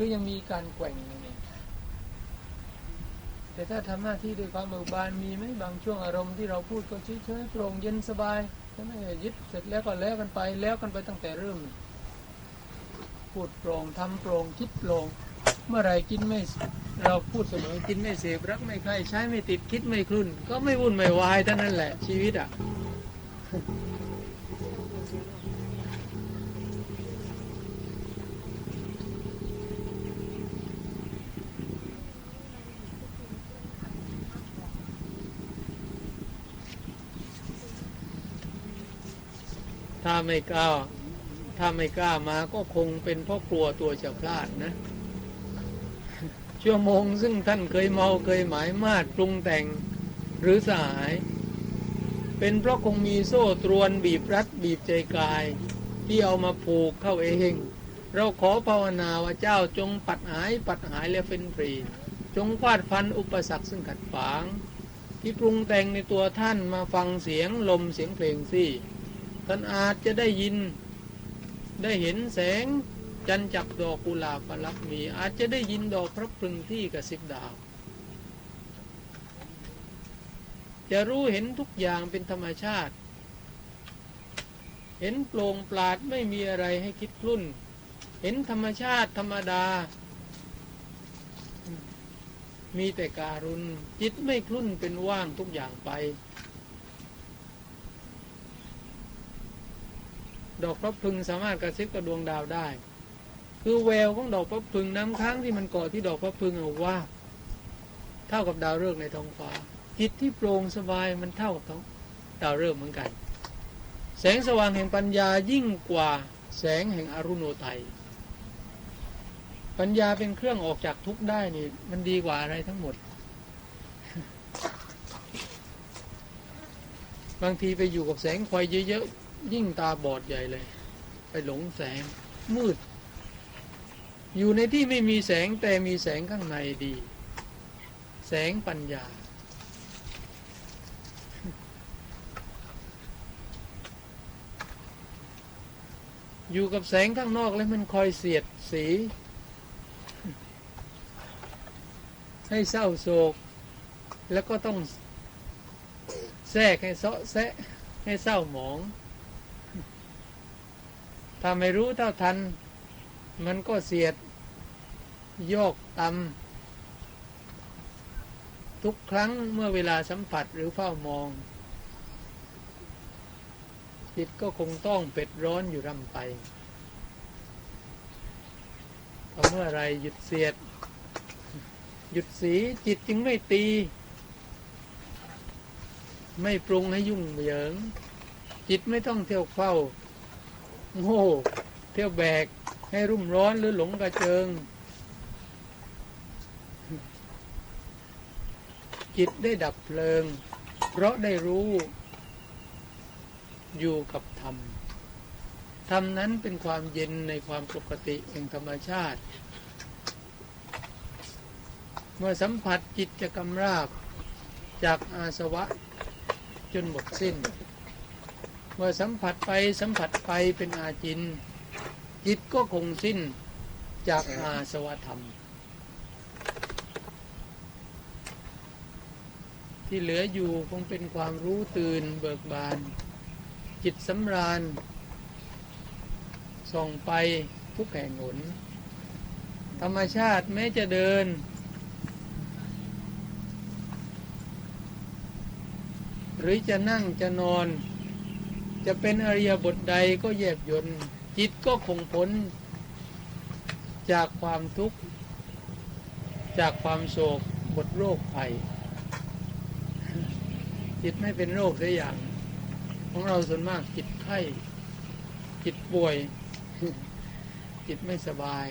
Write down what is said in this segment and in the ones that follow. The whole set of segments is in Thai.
คือยังมีการแกว่งอยู่นี่แต่ถ้าทำหน้าที่ด้วยความเบิกบานมีไหมบางช่วงอารมณ์ที่เราพูดก็เฉยๆโปร่งเย็นสบายใช่ไหมยึดเสร็จแล้วก็แล้วกันไปแล้วกันไปตั้งแต่เริ่ม พูดโปร่งทำโปร่งคิดโปร่งเมื่อไรกินไม่เราพูดเสมอกินไม่เสพรักไม่ใครใช้ไม่ติดคิดไม่คลุ่น ก็ไม่วุ่นไม่วายเท่านั้นแหละชีวิตอะ ไม่กล้า ถ้าไม่กล้ามาก็คงเป็นเพราะกลัวตัวจะพลาดนะ ชั่วโมงซึ่งท่านเคยเมาเคยหมายมาดปรุงแต่งหรือสาย เป็นเพราะคงมีโซ่ตรวนบีบรัดบีบใจกาย ที่เอามาผูกเข้าเอง เราขอภาวนาว่าเจ้าจงปัดหายปัดหายและเป็นฟรี จงฟาดฟันอุปสรรคซึ่งขัดขวางที่ปรุงแต่งในตัวท่านมาฟังเสียงลมเสียงเพลงสิ ท่านอาจจะได้ยิน ได้เห็นแสง จันจับดอกกุหลาบประลับมี อาจจะได้ยินดอกพระพรึงที่กระสิบดาว จะรู้เห็นทุกอย่างเป็นธรรมชาติ เห็นโปร่งปราดไม่มีอะไรให้คิดคลุ่น เห็นธรรมชาติธรรมดา มีแต่การุณจิตไม่คลุ่นเป็นว่างทุกอย่างไป ดอกพระพึงสามารถกระซิบกับดวงดาวได้ คือแววของดอกพระพึงน้ำค้างที่มันเกาะที่ดอกพระพึงเอาว่า เท่ากับดาวฤกษ์ในท้องฟ้า จิตที่โปร่งสบายมันเท่ากับท้องดาวฤกษ์เหมือนกัน แสงสว่างแห่งปัญญายิ่งกว่าแสงแห่งอรุณโนไทปัญญาเป็นเครื่องออกจากทุกข์ได้นี่ มันดีกว่าอะไรทั้งหมด บางทีไปอยู่กับแสงไฟเยอะ ยิ่งตาบอดใหญ่เลย ไปหลงแสง มืด อยู่ในที่ไม่มีแสงแต่มีแสงข้างในดี แสงปัญญา อยู่กับแสงข้างนอกแล้วมันคอยเสียดสี ให้เศร้าโศก แล้วก็ต้องแทรกให้เซาะแซะให้เศร้าหมอง ถ้าไม่รู้เท่าทัน มันก็เสียด โยกตำทุกครั้งเมื่อเวลาสัมผัสหรือเฝ้ามอง จิตก็คงต้องเป็ดร้อนอยู่รำไปพอเมื่อไรหยุดเสียด หยุดสีจิตจึงไม่ตี ไม่ปรุงให้ยุ่งเหยิง จิตไม่ต้องเที่ยวเฝ้า โง่เที่ยวแบก ให้รุ่มร้อนหรือหลงกระเจิง จิตได้ดับเพลิง เพราะได้รู้ อยู่กับธรรม ธรรมนั้นเป็นความเย็นในความปกติแห่งธรรมชาติ เมื่อสัมผัสจิตจะกำราบ จากอาสวะจนหมดสิ้น เมื่อสัมผัสไปสัมผัสไปเป็นอาจิน จิตก็คงสิ้นจากอาสวะธรรม ที่เหลืออยู่คงเป็นความรู้ตื่นเบิกบาน จิตสำราญ ส่องไปทุกแห่งหน ธรรมชาติแม้จะเดินหรือจะนั่งจะนอน จะเป็นอริยบทใดก็แยบยนต์จิตก็คงพ้น จากความทุกข์ จากความโศกบทโรคภัย จิตไม่เป็นโรคสักอย่าง ของเราส่วนมากจิตไข้ จิตป่วย จิตไม่สบาย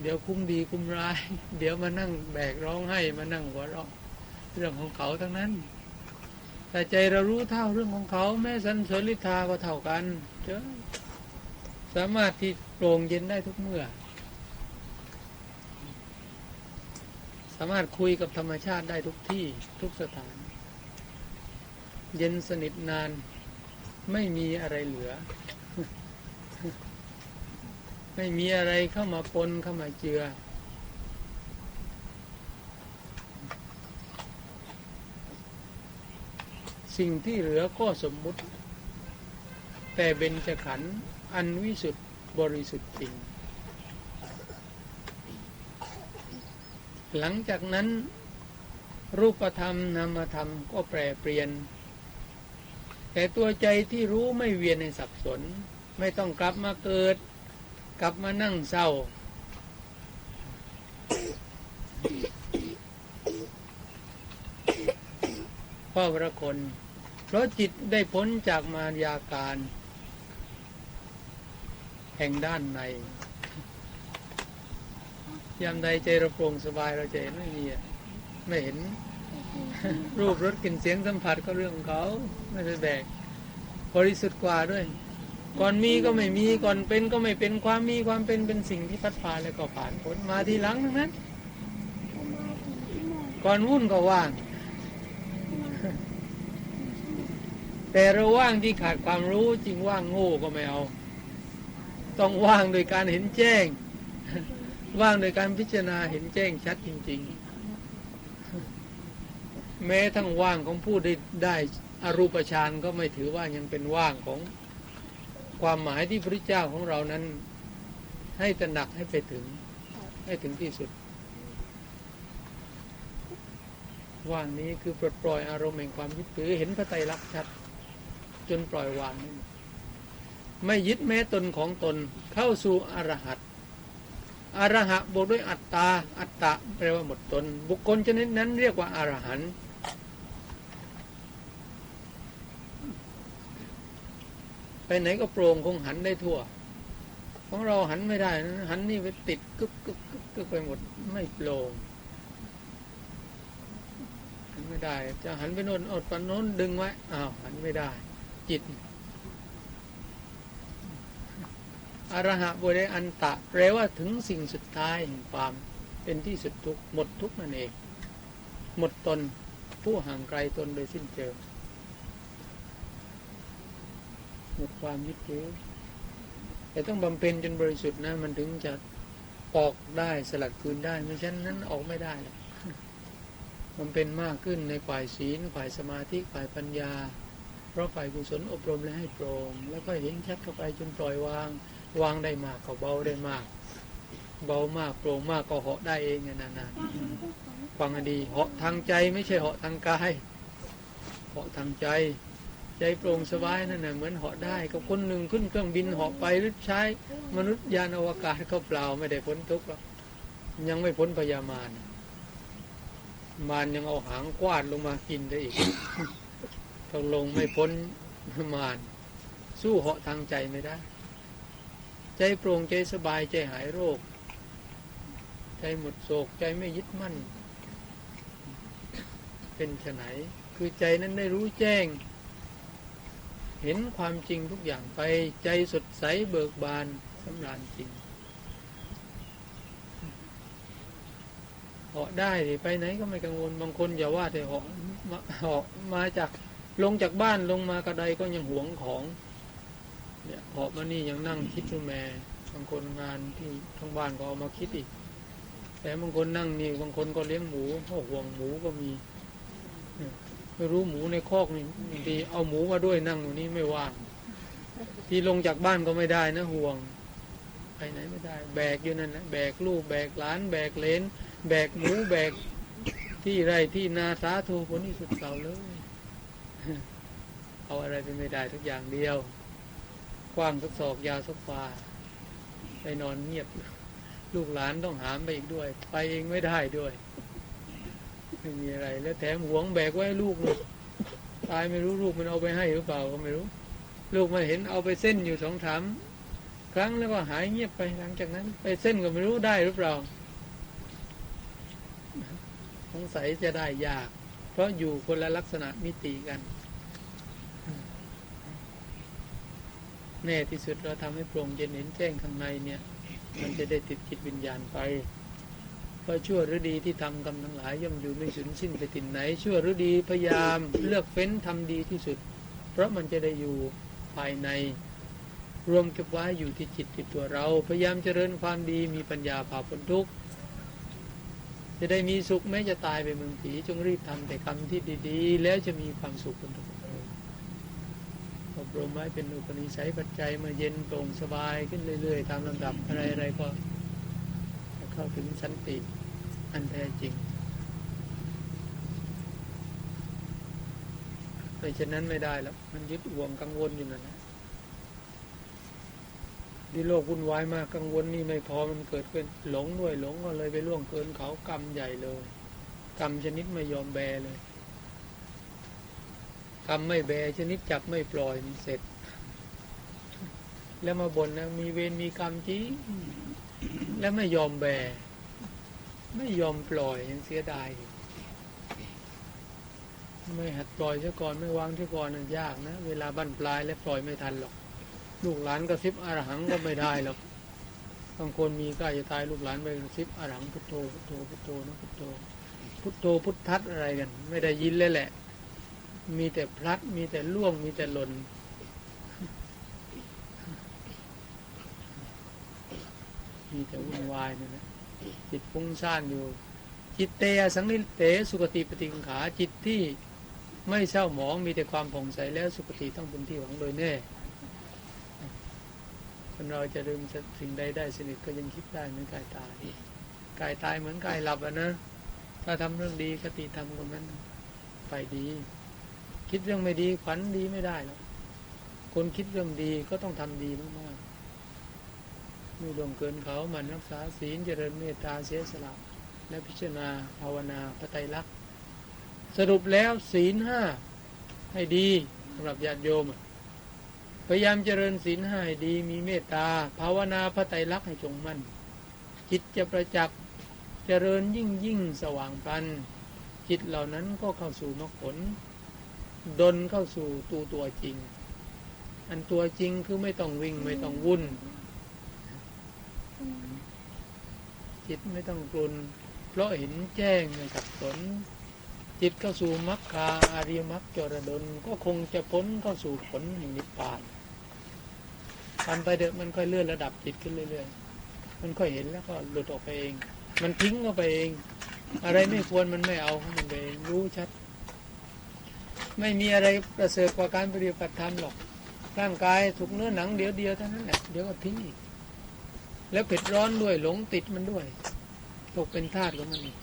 เดี๋ยวคุ้มดีคุ้มร้าย เดี๋ยวมานั่งแบกร้องไห้มานั่งหัวเราะเรื่องของเขาทั้งนั้น แต่ใจเรารู้เท่าเรื่องของเขาแม้สันเสริธาก็เท่ากันเจ้าสามารถที่โปร่งเย็นได้ทุกเมื่อ สามารถคุยกับธรรมชาติได้ทุกที่ทุกสถาน เย็นสนิทนาน ไม่มีอะไรเหลือ ไม่มีอะไรเข้ามาปนเข้ามาเจือ สิ่งที่เหลือก็สมมุติ แต่เบญจขันธ์อันวิสุทธิบริสุทธิ์จริง หลังจากนั้น รูปธรรมนามธรรมก็แปรเปลี่ยน แต่ตัวใจที่รู้ไม่เวียนในสับสน ไม่ต้องกลับมาเกิด กลับมานั่งเศร้า พราะพระคน เพราะจิตได้พ้นจากมารยาการ แห่งด้านในยามใดใจเราโปร่งสบายเราจะเห็นไม่มีไม่เห็น รูปรสกลิ่นเสียงสัมผัสก็เรื่องของเขา ไม่ได้แบกบริสุทธิ์กว่าด้วย ก่อนมีก็ไม่มีก่อนเป็นก็ไม่เป็นความมีความเป็นเป็นสิ่งที่พัดพานแล้วก็ผ่านพ้นมาทีหลังทั้งนั้น ก่อนวุ่นก็ว่าง แต่เราว่างที่ขาดความรู้จริงว่างโง่ก็ไม่เอา ต้องว่างโดยการเห็นแจ้ง ว่างโดยการพิจารณาเห็นแจ้งชัดจริง ๆ แม้ทั้งว่างของผู้ได้ได้อรูปฌานก็ไม่ถือว่ายังเป็นว่างของความหมายที่พระเจ้าของเรานั้น ให้ตระหนักให้ไปถึง ให้ถึงที่สุด ว่างนี้คือปลดปล่อยอารมณ์แห่งความยึดถือเห็นพระไตรลักษณ์ชัด นปล่อยวาง ไม่ยึดแม้ตนของตนเข้าสู่อรหัตอรหะบวกด้วยอัตตา อัตตะแปลว่าหมดตน บุคคลชนิดนั้นเรียกว่าอารหันต์ไปไหนก็โปร่งคงหันได้ทั่ว ของเราหันไม่ได้นะหันนี่ไปติดกึกกึกกึกกึกไปหมดไม่โปร่งหันไม่ได้ จะหันไปโน่นอดปันโน้นดึงไว้อ้าวหันไม่ได้ จิตอรหะบริอันตะแปลว่าถึงสิ่งสุดท้ายแห่งความเป็นที่สุดทุกหมดทุกนั่นเอง หมดตนผู้ห่างไกลตนโดยสิ้นเชิงหมดความยึดถือแต่ต้องบำเพ็ญจนบริสุทธิ์นะ มันถึงจะออกได้สลัดคืนได้ไม่เช่นนั้นออกไม่ได้บำเพ็ญมากขึ้นในฝ่ายศีลฝ่ายสมาธิฝ่ายปัญญา เพราะฝ่ายกุศลอบรมและให้โปร่งแล้วก็เห็นชัดเข้าไปจนปล่อยวาง วางได้มากก็เบาได้มาก เบามากโปร่งมากก็เหาะได้เองไงนานๆฟังดีเหาะทางใจไม่ใช่เหาะทางกายเหาะทางใจ ใจโปร่งสบายนั่นแหละเหมือนเหาะได้กับคนหนึ่งขึ้นเครื่องบินเหาะไปหรือใช้มนุษย์ยานอวกาศก็เปล่าไม่ได้พ้นทุกข์หรอกยังไม่พ้นพยามารมารยังเอาหางกวาดลงมากินได้อีก ตกลงไม่พ้นมารสู้เหาะทางใจไม่ได้ ใจโปร่งใจสบายใจหายโรค ใจหมดโศกใจไม่ยึดมั่น เป็นไฉนคือใจนั้นได้รู้แจ้ง เห็นความจริงทุกอย่างไปใจสดใสเบิกบานสำราญจริงเหาะได้ดิไปไหนก็ไม่กังวลบางคนอย่าว่าแต่เหาะเหาะมาจาก ลงจากบ้านลงมากระไดก็ยังหวงของ เนี่ยเหาะมานี่ยังนั่งคิดดูแม่บางคนงานที่ทั้งบ้านก็เอามาคิดอีก แต่บางคนนั่งนี่บางคนก็เลี้ยงหมูก็ห่วงหมูก็มีไม่รู้หมูในคอกนี่บางทีเอาหมูมาด้วยนั่งอยู่นี่ไม่ว่างที่ลงจากบ้านก็ไม่ได้นะห่วงไปไหนไม่ได้ แบกอยู่นั่นนะแบกลูกแบกหลาน แบกเลนแบกหมูแบกที่ไรที่นาสาธุผลที่สุดเก่าเลย เอาอะไรไปไม่ได้ทุกอย่างเดียว กว้างสักศอกยาวสักฟ้าไปนอนเงียบ ลูกหลานต้องหามไปอีกด้วย ไปเองไม่ได้ด้วยไม่มีอะไร แล้วแถมหวงแบกไว้ลูกเลยตายไม่รู้ลูกมันเอาไปให้หรือเปล่าก็ไม่รู้ ลูกมาเห็นเอาไปเส้นอยู่สองถามครั้งแล้วก็หายเงียบไปหลังจากนั้น ไปเส้นก็ไม่รู้ได้หรือเปล่าสงสัยจะได้ยาก เพราะอยู่คนละลักษณะมิติกันแน่ที่สุดเราทำให้โปร่งเย็นเห็นแจ้งข้างในเนี่ย มันจะได้ติดจิตวิญญาณไปเพราะชั่วหรือดีที่ทำกรรมทั้งหลายย่อมอยู่ไม่สูญสิ้นไปติ่นไหน ชั่วหรือดีพยายามเลือกเฟ้นทำดีที่สุด เพราะมันจะได้อยู่ภายใน รวมเก็บไว้อยู่ที่จิตที่ตัวเรา พยายามเจริญความดีมีปัญญาผ่าพ้นทุกข์ จะได้มีสุขแม้จะตายไปเมืองผีจงรีบทำแต่กรรมที่ดีๆ แล้วจะมีความสุขบนทุกข์อบรมไว้เป็นอุปนิสัยปัจจัยมาเย็นโปร่งสบายขึ้นเรื่อย ๆ ตามลำดับอะไรๆก็จะเข้าถึงสันติอันแท้จริงไม่เช่นนั้นไม่ได้แล้วมันยึดห่วงกังวลอยู่นั่นแหละ ที่โลกวุ่นวายมากกังวลนี่ไม่พอมันเกิดเป็นหลงด้วยหลงก็เลยไปล่วงเกินเขากรรมใหญ่เลย กรรมชนิดไม่ยอมแบเลยกรรมไม่แบชนิดจับไม่ปล่อยมันเสร็จ แล้วมาบ่นนะมีเวรมีกรรมจริงแล้วไม่ยอมแบ ไม่ยอมปล่อยยังเสียดายอยู่ไม่หัดปล่อยเสียก่อนไม่วางเสียก่อนนั่นยากนะ เวลาบั้นปลายแล้วปล่อยไม่ทันหรอก ลูกหลานกระซิบอรหังก็ไม่ได้หรอกบางคนมีใกล้จะตายลูกหลานไปกระซิบอรหังพุทโธพุทโธพุทโธนะพุทโธพุทโธพุทธัดอะไรกัน ไม่ได้ยินเลยแหละ มีแต่พลัด มีแต่ล่วงมีแต่หล่นมีแต่วุ่นวายนั่นะจิตฟุ้งซ่านอยู่ จิตเตสังนิเตสุคติปฏิกังขาจิตที่ไม่เศร้าหมองมีแต่ความผ่องใสแล้วสุคติต้องเป็นที่หวังโดยแน่ คนเราจะลืมสิ่งใดได้สนิทก็ยังคิดได้เหมือนกายตาย กายตายเหมือนกายหลับอะนะ ถ้าทำเรื่องดีคติธรรมตรงนั้นไปดี คิดเรื่องไม่ดีขวัญดีไม่ได้หรอกคนคิดเรื่องดีก็ต้องทำดีมากๆไม่ลวงเกินเขาหมันรักษาศีลเจริญเมตตาเสียสละและพิจารณาภาวนาพระไตรลักษณ์สรุปแล้วศีลห้าให้ดีสำหรับญาติโยมอะ พยายามเจริญศีลให้ดีมีเมตตา ภาวนาพระไตรลักษณ์ให้จงมั่น จิตจะประจักษ์เจริญยิ่งยิ่งสว่างปันจิตเหล่านั้นก็เข้าสู่มรรคผล ดนเข้าสู่ตัวตัวจริง อันตัวจริงคือไม่ต้องวิ่งไม่ต้องวุ่น จิตไม่ต้องกลุนเพราะเห็นแจ้งในสับสนจิตเข้าสู่มรรคาอาริยมรรคจรดลก็คงจะพ้นเข้าสู่ผลแห่งนิพพาน ทำไปเดอะมันค่อยเลื่อนระดับจิตขึ้นเรื่อยๆ มันค่อยเห็นแล้วก็หลุดออกไปเอง มันทิ้งเข้าไปเอง อะไรไม่ควรมันไม่เอาของมันไปเองรู้ชัด ไม่มีอะไรประเสริฐกว่าการปฏิบัติธรรมหรอก ร่างกายถูกเนื้อหนังเดียวเดียวเท่านั้นแหละเดี๋ยวก็ทิ้งอีก แล้วเผ็ดร้อนด้วยหลงติดมันด้วย ตกเป็นทาสของมันอีก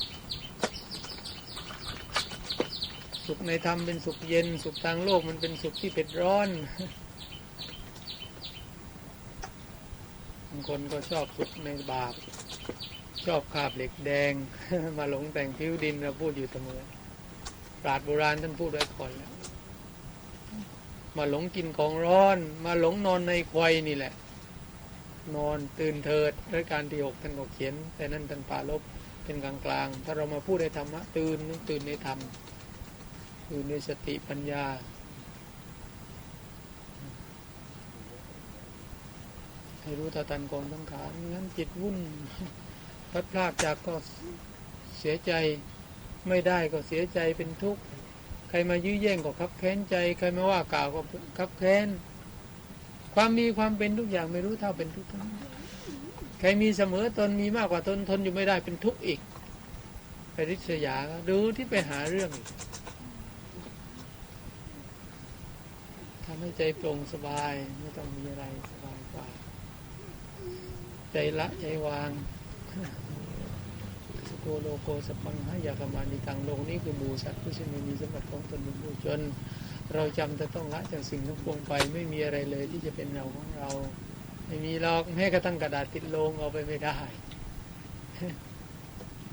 สุขในธรรมเป็นสุขเย็น สุขทางโลกมันเป็นสุขที่เผ็ดร้อนางคนก็ชอบสุขในบาปชอบคาบเหล็กแดง มาหลงแต่งผิวดินเราพูดอยู่เสมอปราชญ์โบราณท่านพูดไว้ก่อนแล้วมาหลงกินของร้อน มาหลงนอนในควายนี่แหละ นอนตื่นเถิดรายการที่หกท่านก็เขียน แต่นั่นท่านปาลบเป็นกลางกลางๆ ถ้าเรามาพูดในธรรมะตื่นตื่นในธรรมตื่นในสติปัญญา ให้รู้เท่าทันกองสังขารไม่งั้นจิตวุ่นพัดพรากจากก็เสียใจ ไม่ได้ก็เสียใจเป็นทุกข์ใครมายื้อแย่งก็คับแค้นใจ ใครมาว่ากล่าวก็คับแค้น ความมีความเป็นทุกอย่างไม่รู้เท่าเป็นทุกข์ใครมีเสมอตนมีมากกว่าตนทนอยู่ไม่ได้เป็นทุกข์อีก ไปริษยาดูที่ไปหาเรื่องทำให้ใจโปร่งสบายไม่ต้องมีอะไร ใจละใจวางสโกโลโกสปังหายากามานิตังโลกนี้คือหมูสัตว์ผู้ซึ่งไม่มีสมบัติของตนเป็นผู้จน เราจำจะต้องละจากสิ่งทั้งปวงไปไม่มีอะไรเลยที่จะเป็นเราของเรา ไม่มีหรอกแม้กระทั่งกระดาษติดโลงเอาไปไม่ได้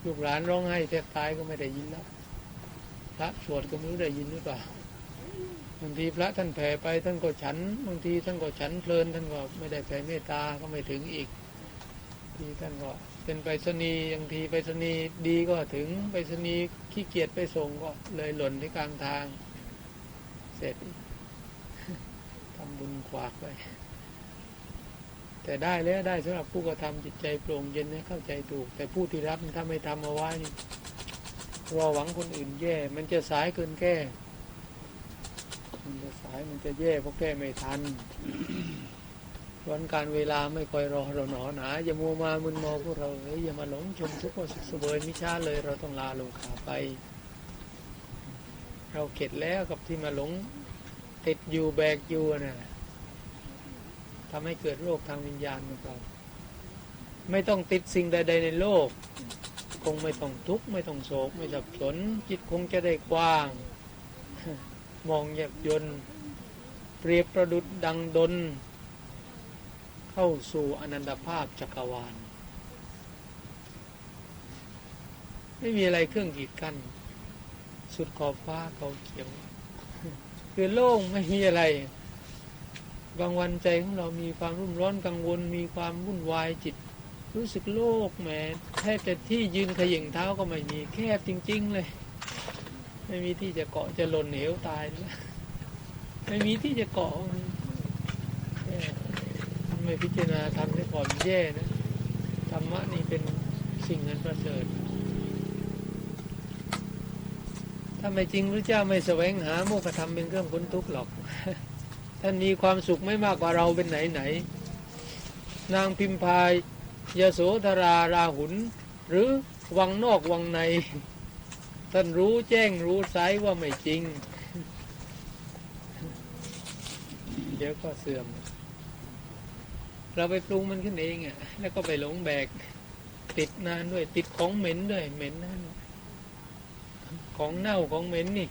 ลูกหลานร้องไห้แทบตายก็ไม่ได้ยินแล้วพระสวดก็ไม่รู้ได้ยินหรือเปล่าบางทีพระท่านแผ่ไปท่านก็ฉันบางทีท่านก็ฉันเพลินท่านก็ไม่ได้แผ่เมตตาก็ไม่ถึงอีก ทีท่านก็เป็นไปรษณีย์บางทีไปรษณีย์ดีก็ถึงไปรษณีย์ขี้เกียจไปส่งก็เลยหล่นที่กลางทาง เสร็จทำบุญขวากไป แต่ได้แล้วได้สำหรับผู้กระทำจิตใจโปร่งเย็นให้เข้าใจถูก แต่ผู้ที่รับถ้าไม่ทำเอาไว้นี่รอหวังคนอื่นแย่ มันจะสายเกินแก้ มันจะสายมันจะแย่เพราะแก้ไม่ทัน วันการเวลาไม่คอยรอเราหนอหนาอย่ามัวมามึนมอพวกเราเอ้ยอย่ามาหลงชมทุกข์ว่าสุขเสวยมิช้าเลย เราต้องลาลงขาไป เราเข็ดแล้วกับที่มาหลงติดอยู่แบกอยู่นะทำให้เกิดโรคทางวิญญาณของเราไม่ต้องติดสิ่งใด ๆ ในโลก คงไม่ต้องทุกข์ไม่ต้องโศก ไม่สับสนจิตคงจะได้กว้าง มองแยบยนต์เปรียบประดุดดังดน เข้าสู่อนันตภาพจักรวาล ไม่มีอะไรเครื่องกีดกันสุดขอบฟ้าเขาเขียว คือโล่งไม่มีอะไร บางวันใจของเรามีความรุ่มร้อนกังวล มีความวุ่นวายจิต รู้สึกโลกแหมแทบจะที่ยืนขย่งเท้าก็ไม่มีแคบจริง ๆ เลย ไม่มีที่จะเกาะจะหล่นเหวตายแล้วไม่มีที่จะเกาะ ไม่พิจารณาทำให้ก่อนแย่นะธรรมะนี่เป็นสิ่งนั้นประเสริฐถ้าไม่จริงพระเจ้าไม่แสวงหาโมกขธรรมเป็นเครื่องพ้นทุกข์หรอก ท่านมีความสุขไม่มากกว่าเราเป็นไหนไหน นางพิมพายยโสธราราหุน หรือวังนอกวังใน ท่านรู้แจ้งรู้ไซว่าไม่จริง เดี๋ยวก็เสื่อม เราไปปรุงมันขึ้นเองอะ แล้วก็ไปหลงแบก ติดนานด้วย ติดของเหม็นด้วย เหม็นนั่นของเน่าของเหม็นนี่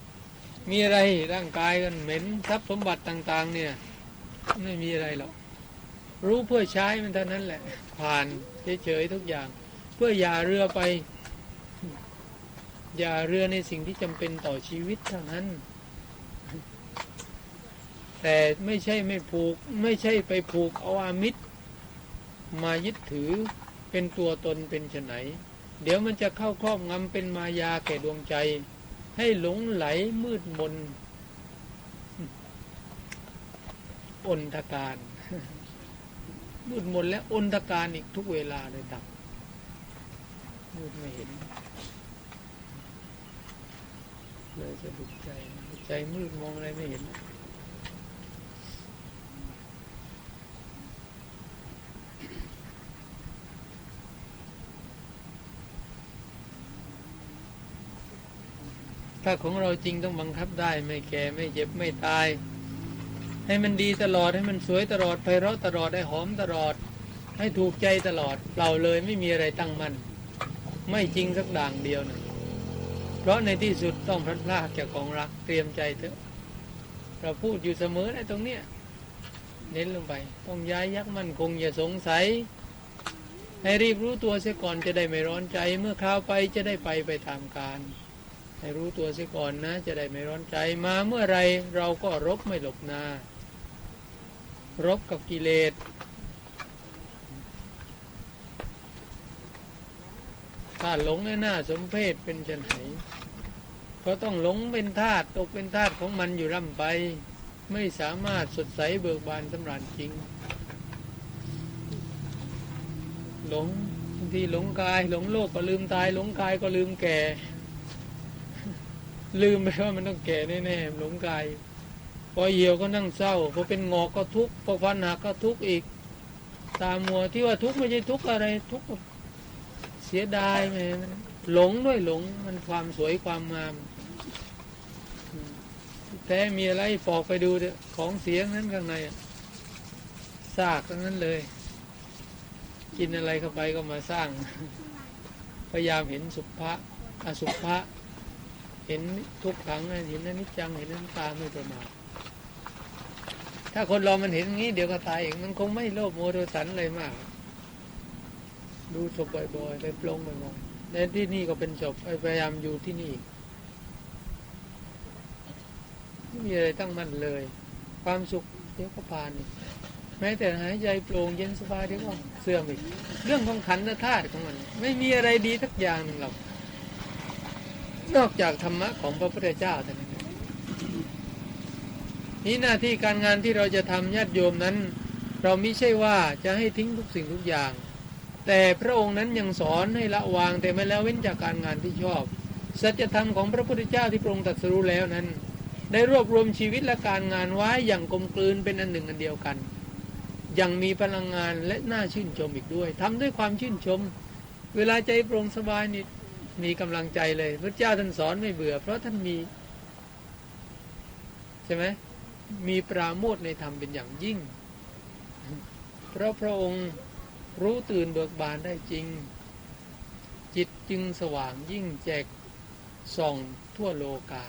มีอะไรร่างกายกันเหม็นทรัพย์สมบัติต่าง ๆ เนี่ย ไม่มีอะไรหรอกรู้เพื่อใช้มันเท่านั้นแหละ ผ่านเฉยๆทุกอย่าง เพื่ออย่าเรือไป อย่าเรือในสิ่งที่จำเป็นต่อชีวิตเท่านั้น แต่ไม่ใช่ไม่ผูก ไม่ใช่ไปผูกเอาอามิตร มายึดถือเป็นตัวตนเป็นไฉนเดี๋ยวมันจะเข้าครอบงำเป็นมายาแก่ดวงใจ ให้หลงไหลมืดมนอนทการ มืดมนและอนทการอีกทุกเวลาเลยตับมืดไม่เห็นเลยสะดุดใจ ใจมืดมองอะไรไม่เห็น ถ้าของเราจริงต้องบังคับได้ ไม่แก่ไม่เจ็บไม่ตาย ให้มันดีตลอดให้มันสวยตลอดไพเราะตลอดให้หอมตลอด ให้ถูกใจตลอดเปล่าเลยไม่มีอะไรตั้งมันไม่จริงสักด่างเดียวนะเพราะในที่สุดต้องพลัดพรากจากของรักเตรียมใจเถอะ เราพูดอยู่เสมอในตรงเนี้ยเน้นลงไป ต้องย้ายยักมั่นคงอย่าสงสัย ให้รีบรู้ตัวเสียก่อนจะได้ไม่ร้อนใจ เมื่อคราวไปจะได้ไปไปตามการ ให้รู้ตัวเสียก่อนนะ จะได้ไม่ร้อนใจมาเมื่อไรเราก็รบไม่หลบหนา รบกับกิเลสถ้าหลงในหน้าสมเพศเป็นจันไหนก็ต้องหลงเป็นทาตุตกเป็นทาตุของมันอยู่ร่ำไป ไม่สามารถสดใสเบิกบานสำราญจริง หลงบางทีหลงกายหลงโลกก็ลืมตาย หลงกายก็ลืมแก่ ลืมไปว่ามันต้องแก่แน่ๆหลงกายพอเหี่ยวก็นั่งเศร้าพอเป็นงอกก็ทุกข์พอฟันหักก็ทุกข์อีก ตามัวที่ว่าทุกข์ไม่ใช่ทุกข์อะไรทุกข์เสียดายแหมหลงด้วยหลงมันความสวยความงามแต่มีอะไรปอกไปดูเถอะของเสียงนั้นข้างในซากทั้งนั้นเลย กินอะไรเข้าไปก็มาสร้าง พยายามเห็นสุภะอสุภะ เห็นทุกขังเห็นอนิจจังเห็นอนัตตาไม่ประมาทถ้าคนเรามันเห็นอย่างนี้เดี๋ยวก็ตายเองมันคงไม่โลภโมโทสันอะไรมาก ดูศพบ่อยๆไปปลงบ่อยๆในที่นี่ก็เป็นศพพยายามอยู่ที่นี่ไม่มีอะไรตั้งมั่นเลย ความสุขเดี๋ยวก็ผ่านแม้แต่หายใจโปร่งเย็นสบายเดี๋ยวก็เสื่อมอีกเรื่องของขันธธาตุของมัน ไม่มีอะไรดีทักอย่างหนึ่งหรอก นอกจากธรรมะของพระพุทธเจ้าเท่านั้นนี่หน้าที่การงานที่เราจะทำญาติโยมนั้น เราไม่ใช่ว่าจะให้ทิ้งทุกสิ่งทุกอย่าง แต่พระองค์นั้นยังสอนให้ละวางแต่ไม่แล้วเว้นจากการงานที่ชอบ สัจธรรมของพระพุทธเจ้าที่พระองค์ตรัสรู้แล้วนั้น ได้รวบรวมชีวิตและการงานไว้อย่างกลมกลืนเป็นอันหนึ่งอันเดียวกัน ยังมีพลังงานและน่าชื่นชมอีกด้วยทำด้วยความชื่นชม เวลาใจโปร่งสบายนี่ มีกำลังใจเลย พระเจ้าท่านสอนไม่เบื่อ เพราะท่านมีใช่ไหมมีปราโมทในธรรมเป็นอย่างยิ่ง เพราะพระองค์รู้ตื่นเบิกบานได้จริง จิตจึงสว่างยิ่งแจกส่องทั่วโลกา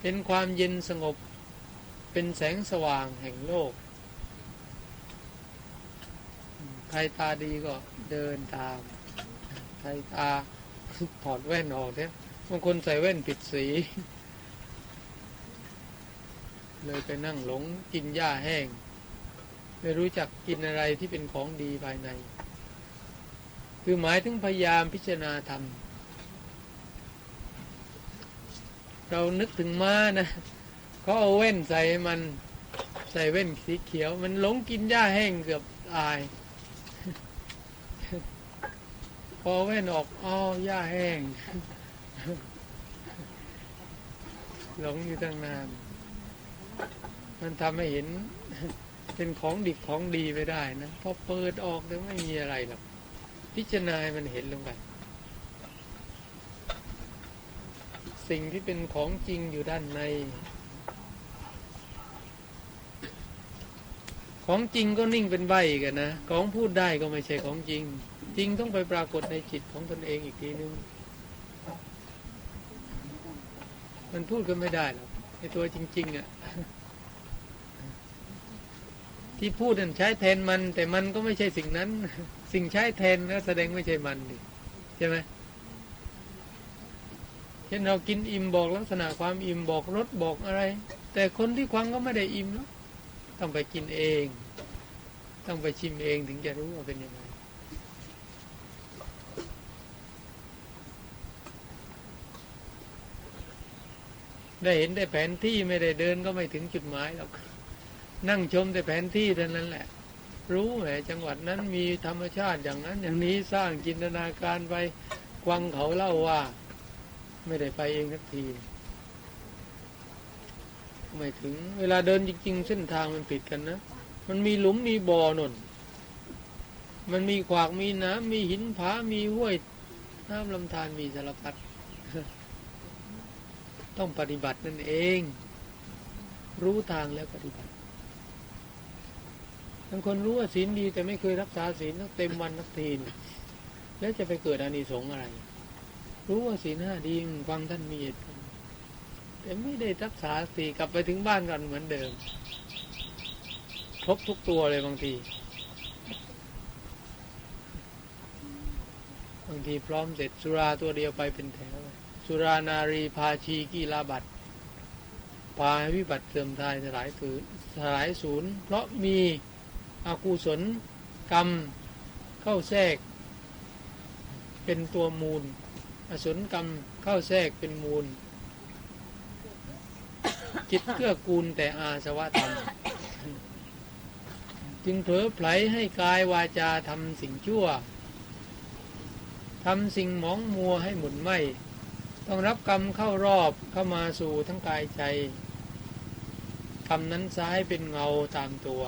เป็นความเย็นสงบ เป็นแสงสว่างแห่งโลก ใครตาดีก็เดินตาม ใครตาถอดแว่นออกเนี่ยบางคนใส่แว่นผิดสี เลยไปนั่งหลงกินหญ้าแห้ง ไม่รู้จักกินอะไรที่เป็นของดีภายใน คือหมายถึงพยายามพิจารณาธรรม เรานึกถึงม้านะเขาเอาแว่นใส่มันใส่แว่นสีเขียว มันหลงกินหญ้าแห้งเกือบตาย พ อแว่นออกอ้าวหญ้าแห้ง หลงอยู่ตั้งนาน มันทำให้เห็น เป็นของดิบของดีไปได้นะพอเปิดออกแล้วไม่มีอะไรหรอกพิจารณามันเห็นลงไปสิ่งที่เป็นของจริงอยู่ด้านใน ของจริงก็นิ่งเป็นใบกันนะ ของพูดได้ก็ไม่ใช่ของจริง จริงต้องไปปรากฏในจิตของตนเองอีกทีนึง มันพูดก็ไม่ได้หรอกไอตัวจริง ๆอะ่ะที่พูดนั้นใช้แทนมัน แต่มันก็ไม่ใช่สิ่งนั้น สิ่งใช้แทนนะแสดงไม่ใช่มันดิใช่ไหมเช่นเรากินอิ่มบอกลักษณะความอิ่มบอกรสบอกอะไร แต่คนที่ควังก็ไม่ได้อิ่มแล้วต้องไปกินเอง ต้องไปชิมเองถึงจะรู้ว่าเป็นยังไง ได้เห็นได้แผนที่ไม่ได้เดินก็ไม่ถึงจุดหมายหรอกนั่งชมแต่แผนที่เท่านั้นแหละ รู้แหมจังหวัดนั้นมีธรรมชาติอย่างนั้นอย่างนี้สร้างจินตนาการไปควังเขาเล่าว่า ไม่ได้ไปเองสักทีไม่ถึง เวลาเดินจริง ๆ เส้นทางมันผิดกันนะมันมีหลุมมีบ่อหนนมันมีขวากมีน้ำมีหินผามีห้วยน้ำลำธารมีสารพัด ต้องปฏิบัตินั่นเอง รู้ทางแล้วปฏิบัติบางคนรู้ว่าศีลดี แต่ไม่เคยรักษาศีลตั้งเต็มวันนักทีนแล้วจะไปเกิดอานิสงส์อะไร รู้ว่าศีลห้าดีฟังท่านมีเหตุแต่ไม่ได้รักษาสีกลับไปถึงบ้านกันเหมือนเดิมครบทุกตัวเลยบางทีบางทีพร้อมเสร็จสุราตัวเดียวไปเป็นแถวเลย สุรานารีพาชีกีลาบัตพาให้วิบัติเสื่อมทายสลายถือสลายศูนย์เพราะมีอากุศลกรรมเข้าแทรก เป็นตัวมูล อสุนกรรมเข้าแทรกเป็นมูล จิตเกื้อกูลแต่อาสวะธรรมจึงเผลอไผลให้กายวาจาทำสิ่งชั่วทำสิ่งหมองมัวให้หมุนไหม ต้องรับกรรมเข้ารอบเข้ามาสู่ทั้งกายใจทำนั้นซ้ายเป็นเงาตามตัว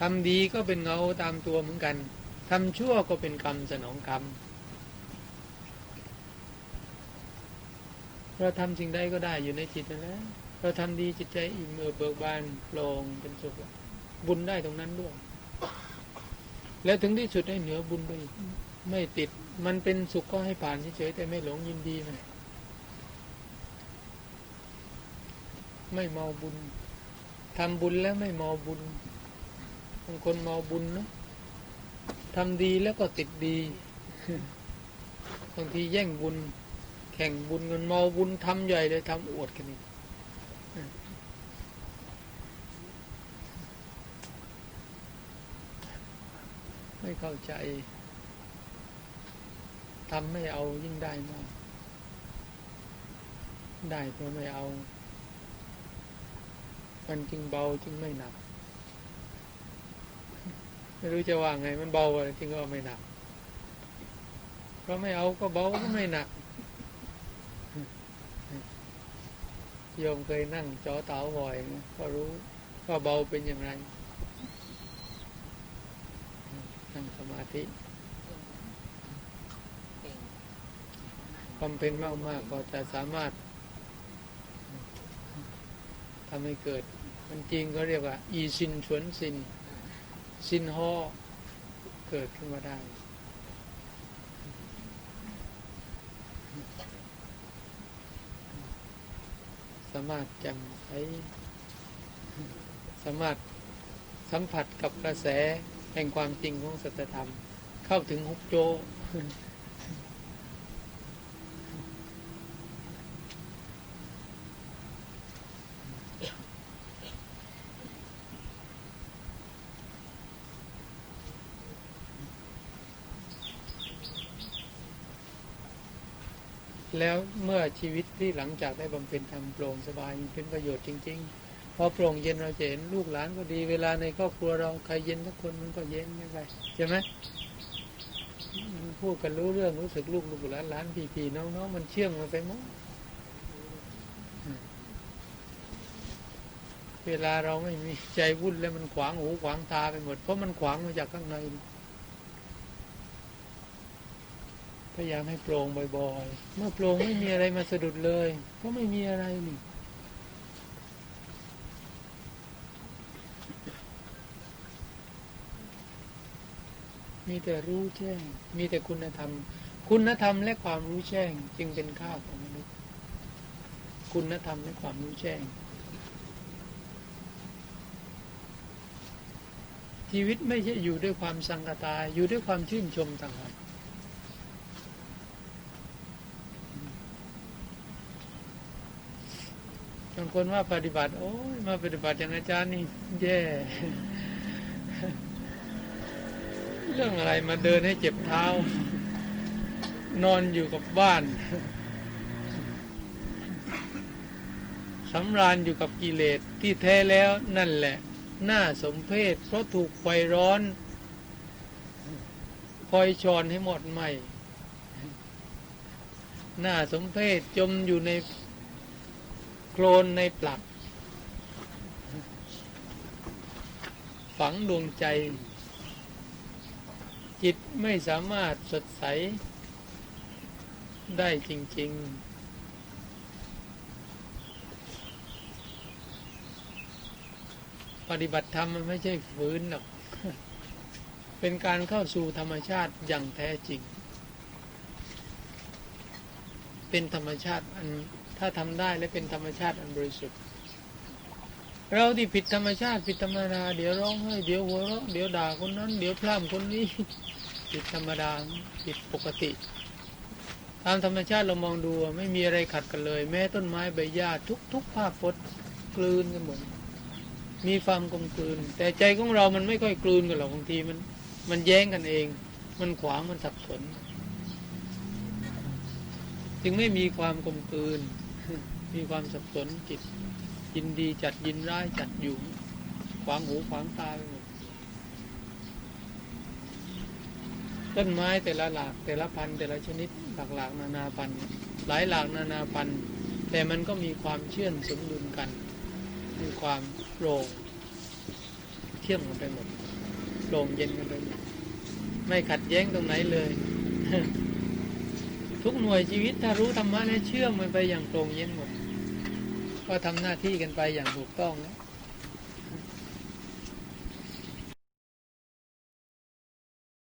ทำดีก็เป็นเงาตามตัวเหมือนกันทำชั่วก็เป็นกรรมสนองกรรมเราทำสิ่งใดก็ได้อยู่ในจิตนั่นแล้วเราทำดีจิตใจอิ่มเอิบเบิกบานโปร่งเป็นสุขบุญได้ตรงนั้นด้วย แล้วถึงที่สุดให้เหนือบุญไปไม่ติด มันเป็นสุขก็ให้ผ่านเฉยๆแต่ไม่หลงยินดีมัน ไม่เมาบุญทำบุญแล้วไม่เมาบุญบางคนเมาบุญเนาะทำดีแล้วก็ติดดีบางทีแย่งบุญ แข่งบุญกันเมาบุญทำใหญ่เลยทำอวดกันนี่ไม่เข้าใจทำไม่เอายิ่งได้มาก ได้เพราะไม่เอา มันจึงเบาจึงไม่หนัก ไม่รู้จะว่าไง มันเบาอะไรจึงก็ไม่หนักเพราะไม่เอาก็เบาก็ไม่หนักโยมเคยนั่งจอเต๋าบ่อยก็รู้ว่าเบาเป็นอย่างไรนั่งสมาธิเก่งความเป็นมากๆก็จะสามารถทำให้เกิด มันจริงก็เรียกว่า อีซินชวนซินซินฮอเกิดขึ้นมาได้สามารถจำใช้สามารถสัมผัสกับกระแสแห่งความจริงของสัจธรรม เข้าถึงฮุกโจ แล้วเมื่อชีวิตที่หลังจากได้บำเพ็ญทำโปร่งสบายมันเป็นประโยชน์จริง ๆ พอโปร่งเย็นเราจะเห็นลูกหลานก็ดี เวลาในครอบครัวเราใครเย็นสักคนมันก็เย็นไม่ไปใช่ไหมมันพูดกันรู้เรื่องรู้สึกลูกลูกหลานหลานพี่พี่น้องน้องมันเชื่องมาไปหมดอืมเวลาเราไม่มีใจวุ่นแล้วมันขวางหูขวางตาไปหมด เพราะมันขวางมาจากข้างใน พยายามให้โปร่งบ่อยๆ เมื่อโปร่งไม่มีอะไรมาสะดุดเลย ก็ไม่มีอะไรนี่มีแต่รู้แจ้ง มีแต่คุณธรรม คุณธรรมและความรู้แจ้ง จึงเป็นข้าวของมนุษย์ คุณธรรมและความรู้แจ้ง ชีวิตไม่ใช่อยู่ด้วยความสังกตายอยู่ด้วยความชื่นชมต่างหาก บาง คนว่าปฏิบัติ โอ้ยมาปฏิบัติอย่างอาจารย์นี่แย่ เรื่องอะไรมาเดินให้เจ็บเท้า นอนอยู่กับบ้านสำราญอยู่กับกิเลสที่แท้แล้วนั่นแหละน่าสมเพชเพราะถูกไฟร้อนคอยชอนให้หมดไหม่น่าสมเพชจมอยู่ใน โคลนในปลัก ฝังดวงใจ จิตไม่สามารถสดใส ได้จริง ๆปฏิบัติธรรมมันไม่ใช่ฝืนหรอก เป็นการเข้าสู่ธรรมชาติอย่างแท้จริง เป็นธรรมชาติอัน ถ้าทำได้และเป็นธรรมชาติอันบริสุทธิ์ เราที่ผิดธรรมชาติผิดธรรมดา เดี๋ยวร้องไห้เดี๋ยวหัวเราะเดี๋ยวด่าคนนั้น เดี๋ยวพร่ำคนนี้ผิดธรรมดาผิดปกติ ตามธรรมชาติเรามองดูไม่มีอะไรขัดกันเลย แม้ต้นไม้ใบหญ้าทุกทุกภาพพจน์กลืนกันหมดมีความกลมกลืน แต่ใจของเรามันไม่ค่อยกลืนกันหรอกบางทีมัน มันแย้งกันเอง มันขวางมันสับสนจึงไม่มีความกลมกลืน มีความสับสนจิต ยินดีจัดยินร้ายจัดอยู่ขวางหูขวางตาไปหมดต้นไม้แต่ละหลาก แต่ละพันธุ์แต่ละชนิดหลากหลากนานาพันธุ์หลายหลากนานาพันธุ์แต่มันก็มีความเชื่อมสมดุลกัน มีความโปร่งเชื่อมกันไปหมดโปร่งเย็นกันไปหมดไม่ขัดแย้งตรงไหนเลย ทุกหน่วยชีวิตถ้ารู้ธรรมะแล้วเชื่อมมันไปอย่างโปร่งเย็นหมด ก็ทำหน้าที่กันไปอย่างถูกต้องนะ